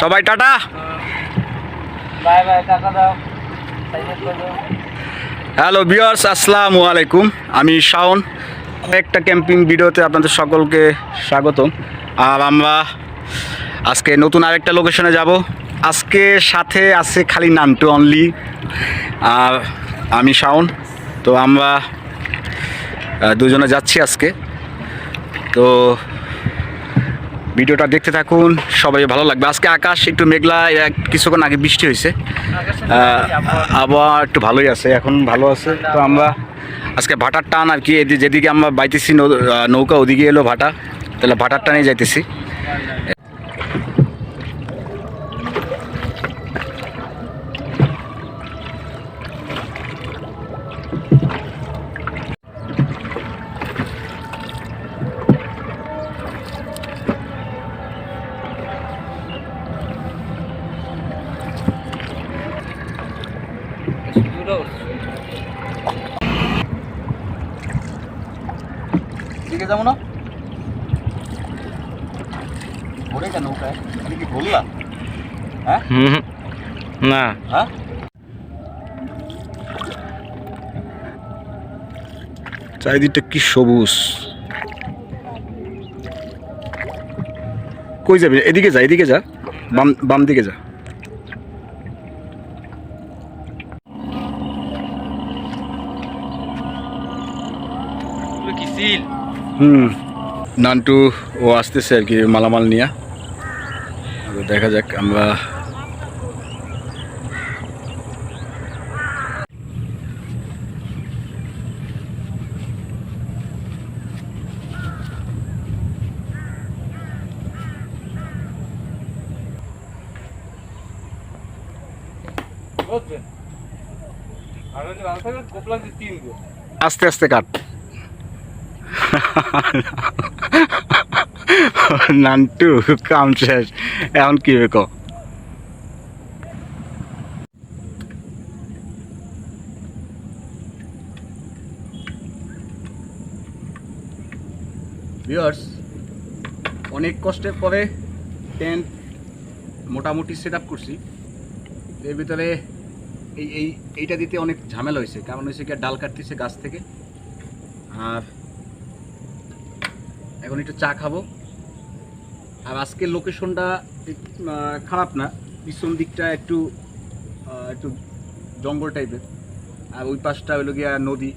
সবাই tata. Hello বিয়ার্স আসসালামু আলাইকুম। আমি শাওন। একটা ক্যাম্পিং ভিডিওতে আপনাদের সকলকে স্বাগতম। আর আমরা আজকে নতুন আরেকটা লোকেশনে যাব। আজকে সাথে আছে খালি নান্টু অনলি আর আমি শাওন। তো আমরা দুজনে যাচ্ছি আজকে। তো ভিডিওটা দেখতে থাকুন, সবাই ভালো লাগবে। আজকে আকাশ একটু মেঘলা কিছুক্ষণ আগে বৃষ্টি হয়েছে। আবহাওয়া একটু ভালোই আছে, এখন ভালো আছে। তো আমরা আজকে ভাটার টান আর কি যেদিকে আমরা বাইতেছি নৌকা, ওদিকে এলো ভাটা। তাহলে ভাটার টানেই যাইতেছি। দিকে যাব না? ঘুরে কেন আমি কি ঘুরলাম? হ্যাঁ? না। হ্যাঁ? চারিদিকটা কি সবুজ। কই যাবি? এদিকে যা এদিকে যা। বাম বাম দিকে যা। কি সিল? হুম। নান্টু ও আসতেছে আর কি মালামাল নিয়ে। তো দেখা যাক আমরা বুঝছেন আর যদি ভালো থাকবে কোপলা দিয়ে তিন গো আস্তে আস্তে কাট। নান্টু, কাম শেষ। এখন কি হবে ক ভিউয়ার্স অনেক কষ্টের পরে টেন্ট মোটামুটি সেট আপ করছি। এর ভিতরে এই এই, এইটা দিতে অনেক ঝামেলা হয়েছে। কারণ হয়েছে কি ডাল কাটতেছে গাছ থেকে। আর এখন একটু চা খাব। আর আজকের লোকেশনটা খারাপ না। পিছন দিকটা একটু একটু জঙ্গল টাইপের আর ওই পাশটা হলো গিয়া নদী।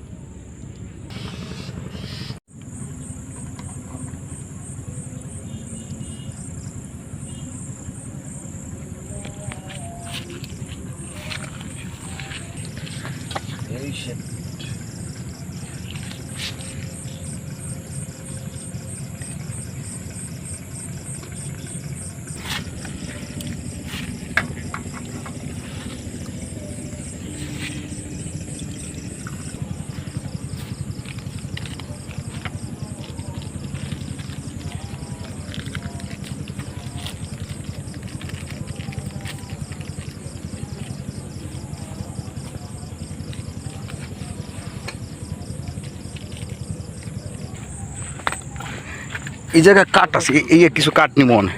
এই জায়গায় কাঠ আছে এই- এই কিছু কাঠ নি মনে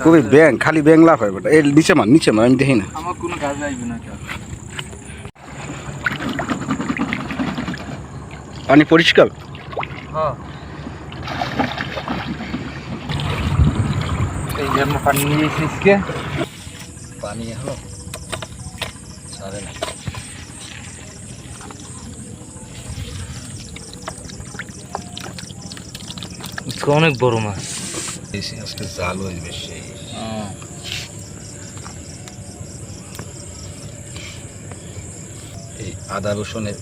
খুবই ব্যাং খালি ব্যাং লাভ হয় বেটা। এই নিচে মান নিচে মান আমি দেখি না। আমার কোনো কাজ আসবে না পানি পরিষ্কার? হ্যাঁ। এই যে পানি নিয়ে এসেছি পানি সারে না। অনেক বড় মাছ। আজকে জাল হয়ে বেশি এই আদা রসুনের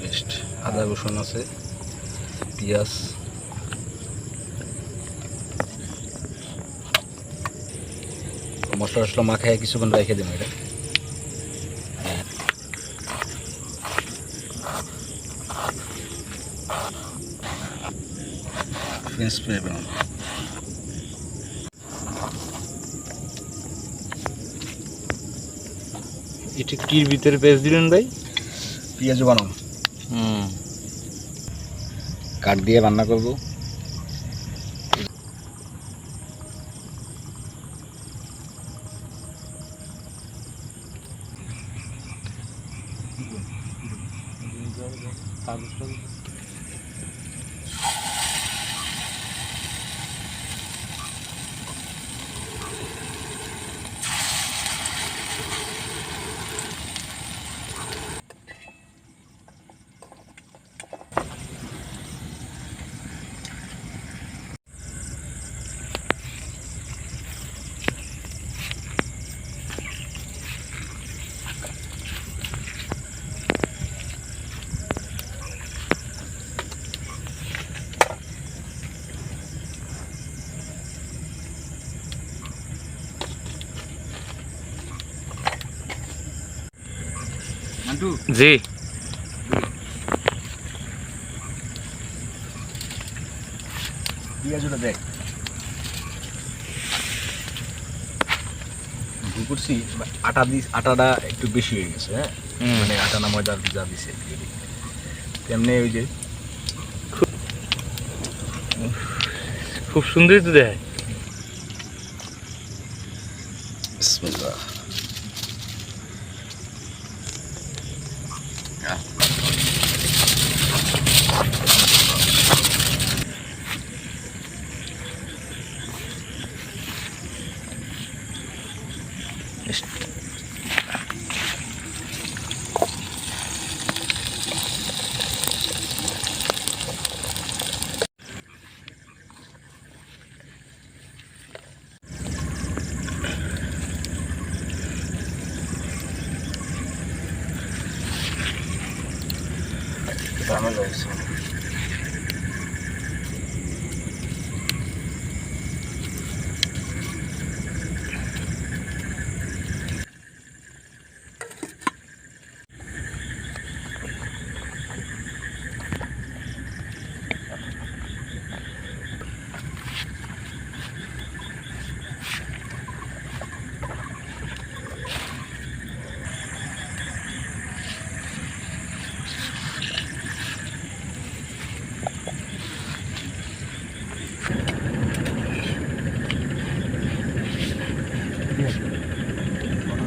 পেস্ট। আদা রসুন আছে, পেঁয়াজ। মশলা টসলা মাখায় কিছুক্ষণ রেখে দেবো এটা। ফ্রেঞ্চ ফ্রাই বানাবো এটা কির ভিতরে পেঁচ দিলেন ভাই? পেঁয়াজ বানাম হুম। কাঠ দিয়ে রান্না করব। জি। দেখ। করছি আটা দিস আটাটা একটু বেশি হয়ে গেছে হ্যাঁ? মানে আটা না ময়দা যা দিছে তেমনি ওই যে খুব সুন্দরই তো দেয়। বিসমিল্লাহ।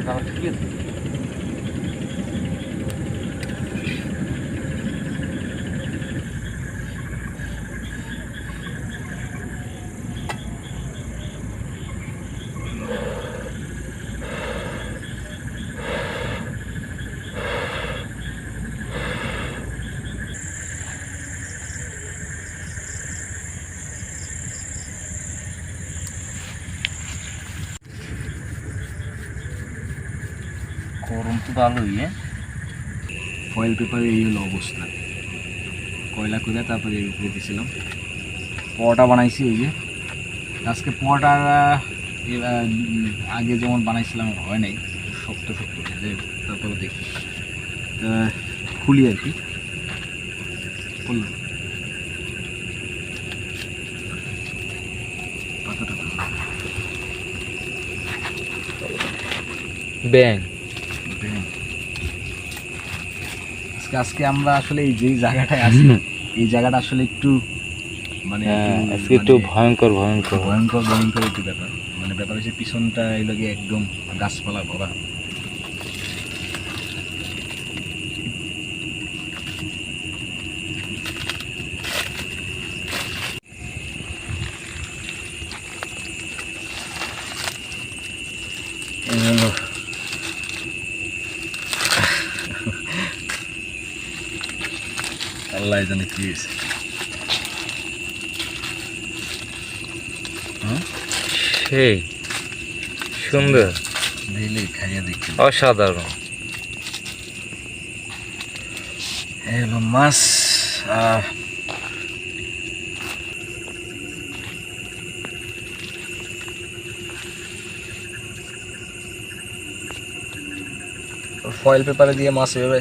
Now it's good. গরম তো ভালোই হ্যাঁ? ফয়েল পেপারে এই হলো অবস্থা। কয়লা করে তারপরে এই উপরে দিয়েছিলাম পরোটা বানাইছি এই যে। আজকে এর, আগে যেমন বানাইছিলাম হয় নাই। শক্ত শক্ত তারপরে দেখি। খুলি আর কি। খুললাম। পাতাটা খুললাম। ব্যাং ব্যাং। আজকে আজকে আমরা আসলে এই যে জায়গাটায় আছি এই জায়গাটা আসলে একটু মানে হ্যাঁ আজকে একটু মানে ভয়ঙ্কর ভয়ঙ্কর। ভয়ঙ্কর ভয়ঙ্কর একটু ব্যাপার। মানে ব্যাপার হচ্ছে পিছনটা এগুলোকে একদম গাছপালা ভরা এই হলো আল্লাহ জানে কি হয়েছে। সেই সুন্দর। দেখলে খাইয়া দেখি। অসাধারণ। এই হলো মাছ ফয়েল পেপারে দিয়ে মাছ এভাবে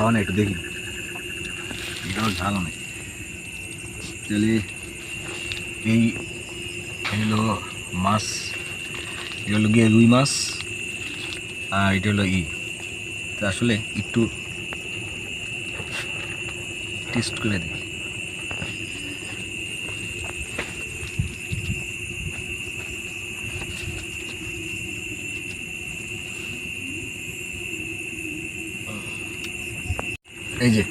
খাওয়া না একটু দেখি। এটাও ঝাল অনেক তাহলে এই হলো মাছ, এটা হলো গিয়ে রুই মাছ, আর এটা হলো ই। তা আসলে একটু টেস্ট করে দেখি এই যে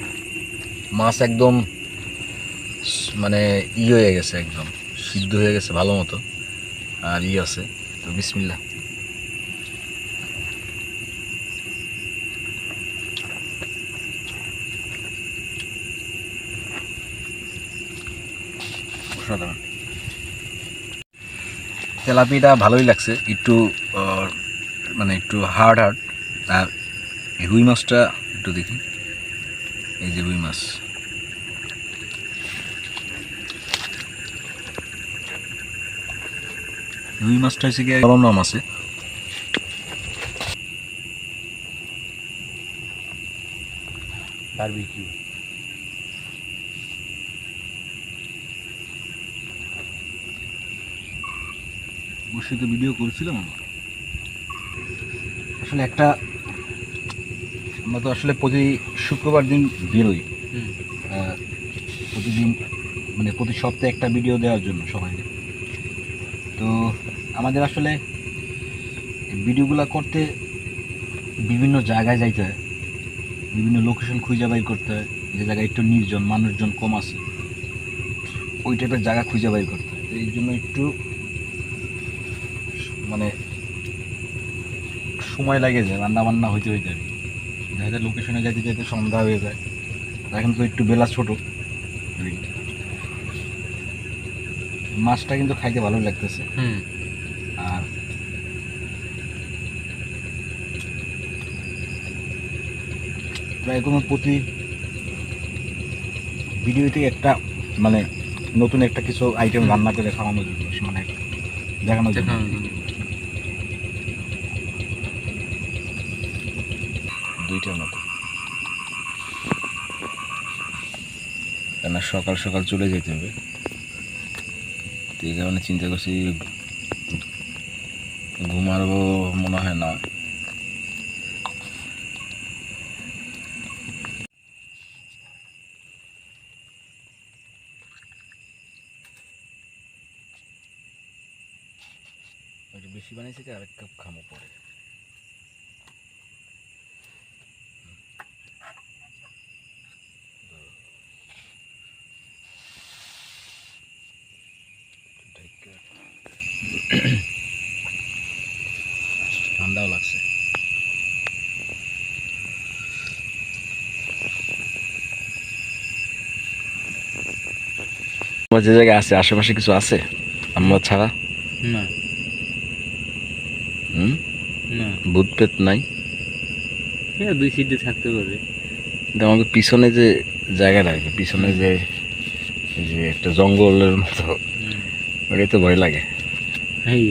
মাছ একদম মানে ই হয়ে গেছে একদম, সিদ্ধ হয়ে গেছে ভালো মতো। আর ই আছে, তো বিসমিল্লা তেলাপিটা ভালোই লাগছে, একটু মানে একটু হার্ড হার্ড আর রুই মাছটা একটু দেখি। এই যে রুই মাছ। রুই মাছটা হচ্ছে গিয়ে নাম আছে বারবিকিউ তো ভিডিও করেছিলাম আমরা। আসলে একটা আমরা তো আসলে প্রতি শুক্রবার দিন বেরোই। প্রতিদিন মানে প্রতি সপ্তাহে একটা ভিডিও দেওয়ার জন্য সবাইকে। তো আমাদের আসলে ভিডিওগুলো করতে বিভিন্ন জায়গায় যাইতে হয়। বিভিন্ন লোকেশন খুঁজে বাই করতে হয়। যে জায়গায় একটু নির্জন, মানুষজন কম আছে, ওই টাইপের জায়গা খুঁজে বাই করতে হয়। এই জন্য একটু মানে সময় লাগে যায় রান্না বান্না হইতে হইতে আর কি। লোকেশনে যাইতে যাইতে সন্ধ্যা হয়ে যায়। এখন তো একটু বেলা ছোট। মাছটা কিন্তু খাইতে ভালো লাগতেছে। হুম আর প্রায় কোনো প্রতি ভিডিওতে একটা মানে নতুন একটা কিছু আইটেম রান্না করে খাওয়ানোর জন্য মানে দেখানোর জন্য। দুইটার মতো। কেন সকাল সকাল চলে যেতে হবে। তো এই কারণে চিন্তা করছি ঘুমাবো মনে হয় না একটু বেশি বানিয়েছি কি আরেক কাপ খামো পরে ঠান্ডাও লাগছে। তোমার যে জায়গায় আছে আশেপাশে কিছু আছে? আমরা ছাড়া? না। হুম? না। ভূত পেত নাই? হ্যাঁ দুই সিটে থাকতে পারে কিন্তু আমাকে পিছনে যে জায়গাটা পিছনে যে যে একটা জঙ্গলের মতো ওটাই তো ভয় লাগে। এই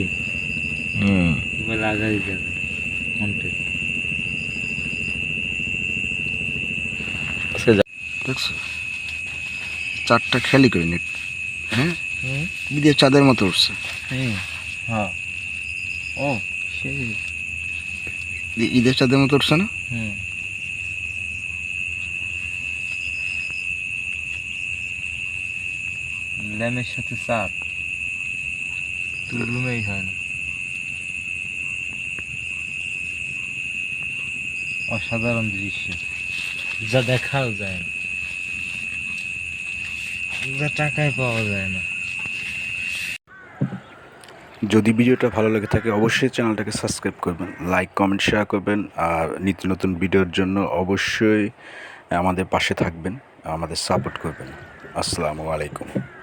হুম। এবার লাগাই যাবে মনটে দেখছ? চারটা খেয়ালি করে নি হ্যাঁ? হুম। চাঁদের মতো উঠছে। হ্যাঁ। ও সেই। ঈদের চাঁদের মতো উঠছে না? হুম। ল্যামের সাথে চাপ রুমেই হয় না। অসাধারণ দৃশ্য। যা দেখাও যায় না। যা টাকায় পাওয়া যায় না। যদি ভিডিওটা ভালো লেগে থাকে, অবশ্যই চ্যানেলটাকে সাবস্ক্রাইব করবেন লাইক কমেন্ট শেয়ার করবেন, আর নিত্য নতুন ভিডিওর জন্য অবশ্যই আমাদের পাশে থাকবেন, আমাদের সাপোর্ট করবেন। আসসালামু আলাইকুম।